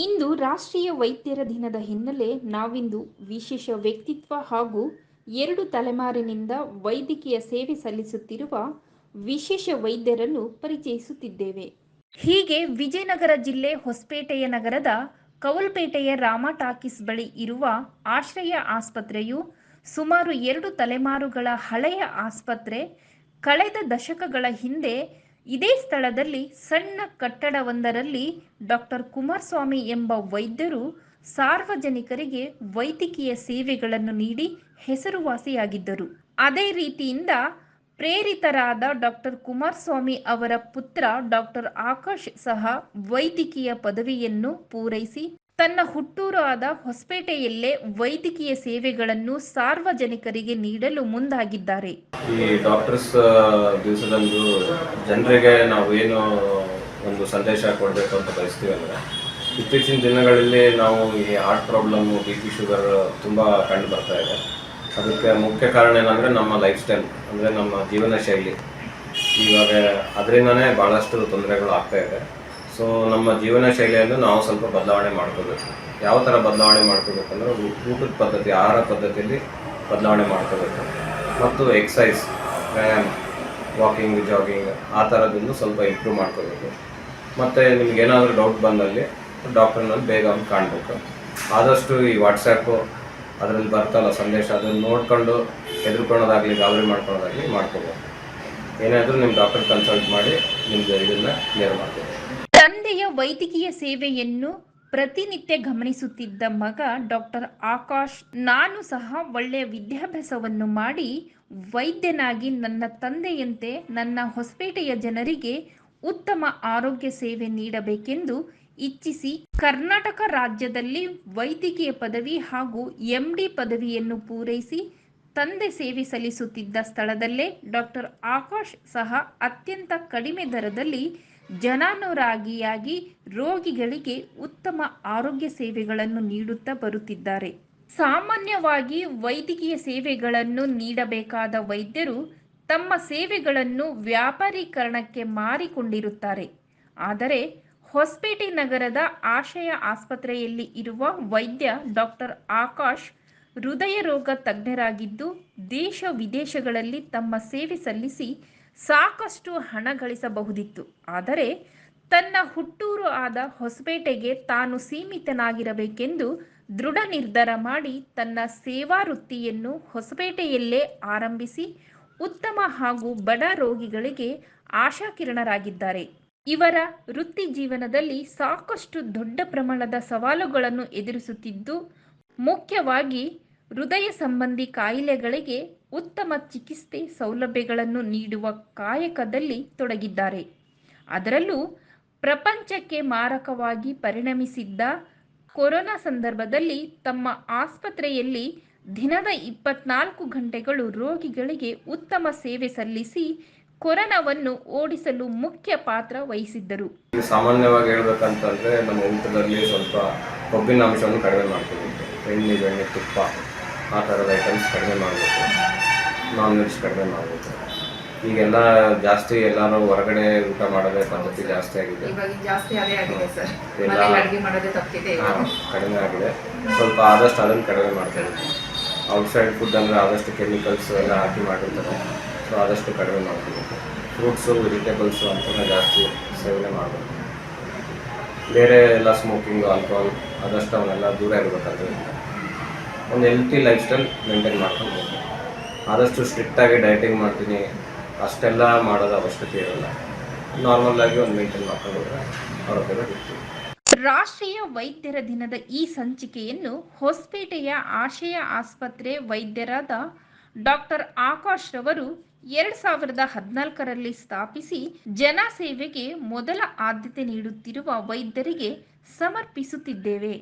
ಇಂದು ರಾಷ್ಟ್ರೀಯ ವೈದ್ಯರ ದಿನದ ಹಿನ್ನೆಲೆ ನಾವಿಂದು ವಿಶೇಷ ವ್ಯಕ್ತಿತ್ವ ಹಾಗೂ ಎರಡು ತಲೆಮಾರಿನಿಂದ ವೈದ್ಯಕೀಯ ಸೇವೆ ಸಲ್ಲಿಸುತ್ತಿರುವ ವಿಶೇಷ ವೈದ್ಯರನ್ನು ಪರಿಚಯಿಸುತ್ತಿದ್ದೇವೆ. ಹೀಗೆ ವಿಜಯನಗರ ಜಿಲ್ಲೆ ಹೊಸಪೇಟೆಯ ನಗರದ ಕೌಲ್ಪೇಟೆಯ ರಾಮ ಟಾಕೀಸ್ ಬಳಿ ಇರುವ ಆಶ್ರಯ ಆಸ್ಪತ್ರೆಯು ಸುಮಾರು ಎರಡು ತಲೆಮಾರುಗಳ ಹಳೆಯ ಆಸ್ಪತ್ರೆ ಕಳೆದ ದಶಕಗಳ ಹಿಂದೆ ಇದೇ ಸ್ಥಳದಲ್ಲಿ ಸಣ್ಣ ಕಟ್ಟಡವೊಂದರಲ್ಲಿ ಡಾಕ್ಟರ್ ಕುಮಾರಸ್ವಾಮಿ ಎಂಬ ವೈದ್ಯರು ಸಾರ್ವಜನಿಕರಿಗೆ ವೈದ್ಯಕೀಯ ಸೇವೆಗಳನ್ನು ನೀಡಿ ಹೆಸರುವಾಸಿಯಾಗಿದ್ದರು. ಅದೇ ರೀತಿಯಿಂದ ಪ್ರೇರಿತರಾದ ಡಾಕ್ಟರ್ ಕುಮಾರಸ್ವಾಮಿ ಅವರ ಪುತ್ರ ಡಾಕ್ಟರ್ ಆಕಾಶ್ ಸಹ ವೈದ್ಯಕೀಯ ಪದವಿಯನ್ನು ಪೂರೈಸಿ ತನ್ನ ಹುಟ್ಟೂರು ಆದ ಹೊಸಪೇಟೆಯಲ್ಲೇ ವೈದ್ಯಕೀಯ ಸೇವೆಗಳನ್ನು ಸಾರ್ವಜನಿಕರಿಗೆ ನೀಡಲು ಮುಂದಾಗಿದ್ದಾರೆ. ಈ ಡಾಕ್ಟರ್ಸ್ ದಿವಸದಂದು ಜನರಿಗೆ ನಾವು ಏನು ಒಂದು ಸಂದೇಶ ಕೊಡಬೇಕು ಅಂತ ಬಯಸ್ತೀವಿ ಅಂದರೆ, ಇತ್ತೀಚಿನ ದಿನಗಳಲ್ಲಿ ನಾವು ಈ heart problem B P sugar ತುಂಬ ಕಂಡು ಬರ್ತಾ ಇದೆ. ಅದಕ್ಕೆ ಮುಖ್ಯ ಕಾರಣ ಏನಂದರೆ ನಮ್ಮ ಲೈಫ್ ಸ್ಟೈಲ್ ಅಂದರೆ ನಮ್ಮ ಜೀವನ ಶೈಲಿ ಇವಾಗ ಅದರಿಂದನೇ ಭಾಳಷ್ಟು ತೊಂದರೆಗಳು ಆಗ್ತಾ ಇದೆ. ಸೊ ನಮ್ಮ ಜೀವನ ಶೈಲಿಯನ್ನು ನಾವು ಸ್ವಲ್ಪ ಬದಲಾವಣೆ ಮಾಡ್ಕೋಬೇಕು. ಯಾವ ಥರ ಬದಲಾವಣೆ ಮಾಡ್ಕೋಬೇಕಂದ್ರೆ ಊಟದ ಪದ್ಧತಿ, ಆಹಾರ ಪದ್ಧತಿಯಲ್ಲಿ ಬದಲಾವಣೆ ಮಾಡ್ಕೋಬೇಕು. ಮತ್ತು ಎಕ್ಸಸೈಸ್ ವ್ಯಾಯಾಮ ವಾಕಿಂಗ್ ಜಾಗಿಂಗ್ ಆ ಥರದ್ದನ್ನು ಸ್ವಲ್ಪ ಇಂಪ್ರೂವ್ ಮಾಡ್ಕೋಬೇಕು. ಮತ್ತು ನಿಮಗೇನಾದರೂ ಡೌಟ್ ಬಂದಲ್ಲಿ ಡಾಕ್ಟರ್ನಲ್ಲಿ ಬೇಗ ಅವ್ನು ಕಾಣಬೇಕು. ಆದಷ್ಟು ಈ ವಾಟ್ಸ್ಯಾಪು ಅದರಲ್ಲಿ ಬರ್ತಲ್ಲ ಸಂದೇಶ, ಅದನ್ನು ನೋಡಿಕೊಂಡು ಹೆದರ್ಕೊಳ್ಳೋದಾಗಲಿ, ಗಾಬರಿ ಮಾಡ್ಕೊಳ್ಳೋದಾಗಲಿ ಮಾಡ್ಕೋಬೇಕು ಏನಾದರೂ ನಿಮ್ಮ ಡಾಕ್ಟರ್ ಕನ್ಸಲ್ಟ್ ಮಾಡಿ ನಿಮ್ಮದು ಇದನ್ನು ಕ್ಲಿಯರ್ ಮಾಡ್ಕೋಬೇಕು ತಂದೆಯ ವೈದ್ಯಕೀಯ ಸೇವೆಯನ್ನು ಪ್ರತಿನಿತ್ಯ ಗಮನಿಸುತ್ತಿದ್ದ ಮಗ ಡಾಕ್ಟರ್ ಆಕಾಶ್, ನಾನು ಸಹ ಒಳ್ಳೆಯ ವಿದ್ಯಾಭ್ಯಾಸವನ್ನು ಮಾಡಿ ವೈದ್ಯನಾಗಿ ನನ್ನ ತಂದೆಯಂತೆ ನನ್ನ ಹೊಸಪೇಟೆಯ ಜನರಿಗೆ ಉತ್ತಮ ಆರೋಗ್ಯ ಸೇವೆ ನೀಡಬೇಕೆಂದು ಇಚ್ಛಿಸಿ ಕರ್ನಾಟಕ ರಾಜ್ಯದಲ್ಲಿ ವೈದ್ಯಕೀಯ ಪದವಿ ಹಾಗೂ ಎಂಡಿ ಪದವಿಯನ್ನು ಪೂರೈಸಿ ತಂದೆ ಸೇವೆ ಸಲ್ಲಿಸುತ್ತಿದ್ದ ಸ್ಥಳದಲ್ಲೇ ಡಾಕ್ಟರ್ ಆಕಾಶ್ ಸಹ ಅತ್ಯಂತ ಕಡಿಮೆ ದರದಲ್ಲಿ ಜನಾನುರಾಗಿಯಾಗಿ ರೋಗಿಗಳಿಗೆ ಉತ್ತಮ ಆರೋಗ್ಯ ಸೇವೆಗಳನ್ನು ನೀಡುತ್ತಾ ಬರುತ್ತಿದ್ದಾರೆ. ಸಾಮಾನ್ಯವಾಗಿ ವೈದ್ಯಕೀಯ ಸೇವೆಗಳನ್ನು ನೀಡಬೇಕಾದ ವೈದ್ಯರು ತಮ್ಮ ಸೇವೆಗಳನ್ನು ವ್ಯಾಪಾರೀಕರಣಕ್ಕೆ ಮಾರಿಕೊಂಡಿರುತ್ತಾರೆ. ಆದರೆ ಹೊಸಪೇಟೆ ನಗರದ ಆಶಯ ಆಸ್ಪತ್ರೆಯಲ್ಲಿ ಇರುವ ವೈದ್ಯ ಡಾಕ್ಟರ್ ಆಕಾಶ್ ಹೃದಯ ರೋಗ ತಜ್ಞರಾಗಿದ್ದು ದೇಶ ವಿದೇಶಗಳಲ್ಲಿ ತಮ್ಮ ಸೇವೆ ಸಲ್ಲಿಸಿ ಸಾಕಷ್ಟು ಹಣ ಗಳಿಸಬಹುದಿತ್ತು. ಆದರೆ ತನ್ನ ಹುಟ್ಟೂರು ಆದ ಹೊಸಪೇಟೆಗೆ ತಾನು ಸೀಮಿತನಾಗಿರಬೇಕೆಂದು ದೃಢ ನಿರ್ಧಾರ ಮಾಡಿ ತನ್ನ ಸೇವಾ ವೃತ್ತಿಯನ್ನು ಹೊಸಪೇಟೆಯಲ್ಲೇ ಆರಂಭಿಸಿ ಉತ್ತಮ ಹಾಗೂ ಬಡ ರೋಗಿಗಳಿಗೆ ಆಶಾಕಿರಣರಾಗಿದ್ದಾರೆ. ಇವರ ವೃತ್ತಿ ಜೀವನದಲ್ಲಿ ಸಾಕಷ್ಟು ದೊಡ್ಡ ಪ್ರಮಾಣದ ಸವಾಲುಗಳನ್ನು ಎದುರಿಸುತ್ತಿದ್ದು, ಮುಖ್ಯವಾಗಿ ಹೃದಯ ಸಂಬಂಧಿ ಕಾಯಿಲೆಗಳಿಗೆ ಉತ್ತಮ ಚಿಕಿತ್ಸೆ ಸೌಲಭ್ಯಗಳನ್ನು ನೀಡುವ ಕಾಯಕದಲ್ಲಿ ತೊಡಗಿದ್ದಾರೆ. ಅದರಲ್ಲೂ ಪ್ರಪಂಚಕ್ಕೆ ಮಾರಕವಾಗಿ ಪರಿಣಮಿಸಿದ್ದ ಕೊರೋನಾ ಸಂದರ್ಭದಲ್ಲಿ ತಮ್ಮ ಆಸ್ಪತ್ರೆಯಲ್ಲಿ ದಿನದ ಇಪ್ಪತ್ನಾಲ್ಕು ಗಂಟೆಗಳು ರೋಗಿಗಳಿಗೆ ಉತ್ತಮ ಸೇವೆ ಸಲ್ಲಿಸಿ ಕೊರೋನಾವನ್ನು ಓಡಿಸಲು ಮುಖ್ಯ ಪಾತ್ರ ವಹಿಸಿದ್ದರು. ಸಾಮಾನ್ಯವಾಗಿ ಹೇಳ್ಬೇಕಂತಂದ್ರೆ ನಮ್ಮ ಊಟದಲ್ಲಿ ಸ್ವಲ್ಪ ಕೊಬ್ಬಿನ ಅಂಶವನ್ನು ಕಡಿಮೆ ಮಾಡ್ತೀವಿ ಎಣ್ಣೆ, ಬೆಣ್ಣೆ, ತುಪ್ಪ. ಆ ಥರದ ಐಟಮ್ಸ್ ಕಡಿಮೆ ಮಾಡಬೇಕು. ನಾನ್ ವೆಜ್ ಕಡಿಮೆ ಮಾಡಬೇಕು. ಈಗೆಲ್ಲ ಜಾಸ್ತಿ ಎಲ್ಲರೂ ಹೊರಗಡೆ ಊಟ ಮಾಡೋದೇ ಪದ್ಧತಿ ಜಾಸ್ತಿ ಆಗಿದೆ. ಕಡಿಮೆ ಆಗಿದೆ. ಸ್ವಲ್ಪ ಆದಷ್ಟು ಅದನ್ನು ಕಡಿಮೆ ಮಾಡ್ಕೋಬೇಕು ಔಟ್ಸೈಡ್ ಫುಡ್ ಅಂದರೆ ಆದಷ್ಟು ಕೆಮಿಕಲ್ಸ್ ಎಲ್ಲ ಹಾಕಿ ಮಾಡಿರ್ತಾರೆ. ಸೊ ಆದಷ್ಟು ಕಡಿಮೆ ಮಾಡ್ಕೋಬೇಕು ಫ್ರೂಟ್ಸು ವೆಜಿಟೇಬಲ್ಸು ಅಂತ ಜಾಸ್ತಿ ಸೇವನೆ ಮಾಡಬೇಕು. ಬೇರೆ ಎಲ್ಲ ಸ್ಮೋಕಿಂಗು ಆಲ್ಕೋಹಾಲ್ ಆದಷ್ಟು ಅವನ್ನೆಲ್ಲ ದೂರ ಇರಬೇಕಾದ್ರೆ ಒಂದು ಹೆಲ್ತಿ ಲೈಫ್ ಸ್ಟೈಲ್ ಮೇಂಟೈನ್ ಮಾಡ್ಕೊಂಡು ಹೋಗ್ಬೇಕು ಆದಷ್ಟು ಸ್ಟ್ರಿಕ್ಟಾಗಿ ಡಯಟಿಂಗ್ ಮಾಡ್ತೀನಿ. ಅಷ್ಟೆಲ್ಲ ಮಾಡೋದು ಅವಶ್ಯಕತೆ ಇರಲ್ಲ. ನಾರ್ಮಲ್ಲಾಗಿ ಒಂದು ಮೇಂಟೈನ್ ಮಾಡ್ಕೊಂಡು ಹೋದ್ರೆ ಆರೋಗ್ಯದ ಇರ್ತೀವಿ ರಾಷ್ಟ್ರೀಯ ವೈದ್ಯರ ದಿನದ ಈ ಸಂಚಿಕೆಯನ್ನು ಹೊಸಪೇಟೆಯ ಆಶಯ ಆಸ್ಪತ್ರೆ ವೈದ್ಯರಾದ ಡಾಕ್ಟರ್ ಆಕಾಶ್ ರವರು ಎರಡ್ ಸಾವಿರದ ಹದಿನಾಲ್ಕರಲ್ಲಿ ಸ್ಥಾಪಿಸಿ ಜನಸೇವೆಗೆ ಮೊದಲ ಆದ್ಯತೆ ನೀಡುತ್ತಿರುವ ವೈದ್ಯರಿಗೆ ಸಮರ್ಪಿಸುತ್ತಿದ್ದೇವೆ.